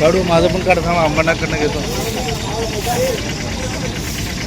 काढू माझं पण काढ थांब अंबांना घेतो.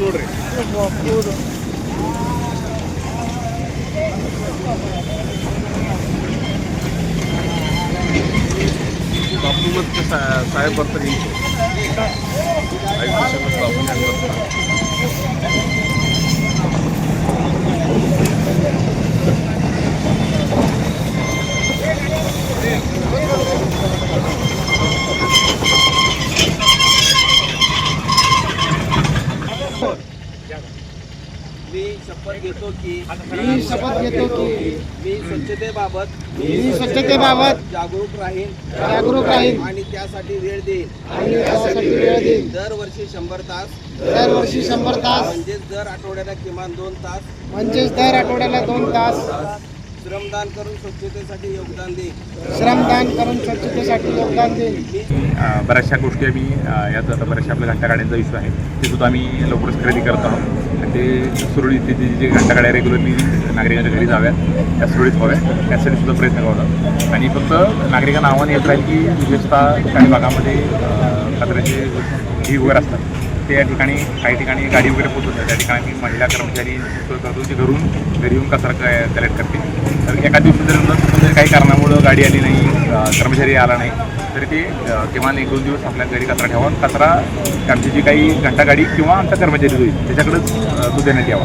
120 re 120 bapu saya bertani ayo kasih mat bapu. बर्तन. मी शपथ घेतो की मी शपथ घेतो की मी स्वच्छतेबाबत मी स्वच्छतेबाबत जागरूक राहीन. जागरूक राहीन. आणि त्यासाठी वेळ देईन. आणि त्यासाठी वेळ देईन. दरवर्षी शंभर तास. दरवर्षी शंभर तास. म्हणजेच दर आठवड्याला किमान दोन तास. म्हणजेच दर आठवड्याला दोन तास. श्रमदान करून स्वच्छतेसाठी योगदान देईन. श्रमदान करून स्वच्छतेसाठी योगदान देईन. अ, बऱ्याचशा गोष्टी आम्ही यात आता बऱ्याचशा आपल्या घंटा गाड्यांचा इश्यू आहे. ते सुद्धा आम्ही लवकरच खरेदी करत आहोत. आणि ते सुरळीत ते जे घंटा गाड्या रेग्युलरली नागरिकांच्या घरी जाव्यात त्या सुरळीत व्हाव्या त्यासाठी सुद्धा प्रयत्न करत आहोत. आणि फक्त नागरिकांना आव्हान येत राहील की विशेषतः काही भागामध्ये कचऱ्याचे ढीग वगैरे असतात. ते या ठिकाणी काही ठिकाणी गाडी वगैरे पोहोचवतात त्या ठिकाणी आम्ही महिला कर्मचारी सोय करतो जे घरून घरी येऊन कचरा कलेक्ट करते. तर एका दिवशी जर समजा जर काही कारणामुळं गाडी आली नाही कर्मचारी आला नाही. तरी ते किमान एक दोन दिवस आपल्या घरी कचरा ठेवा कचरा आमची जी काही घंटा गाडी किंवा आमचा कर्मचारी जो येईल त्याच्याकडेच तो देण्यात यावा.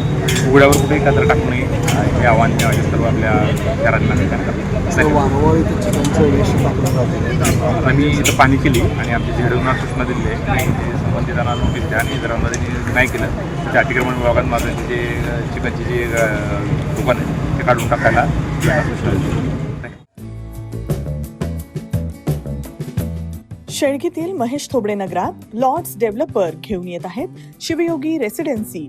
उघड्यावर कुठेही कचरा टाकू नये. हे आव्हान सर्व आपल्या आता मी इथं पाणी केली आणि आमच्या झेडूंना सूचना दिली आहे ते संबंधितांना नोटीस द्या आणि जर त्यांनी नाही केलं तर त्या अतिक्रमण विभागात माझं जे चिकनची जे दुकान आहे ते काढून टाकायला शेळगीतील शेळकीतील महेश थोबडे नगरात लॉर्ड्स डेव्हलपर घेऊन येत आहेत शिवयोगी रेसिडेन्सी.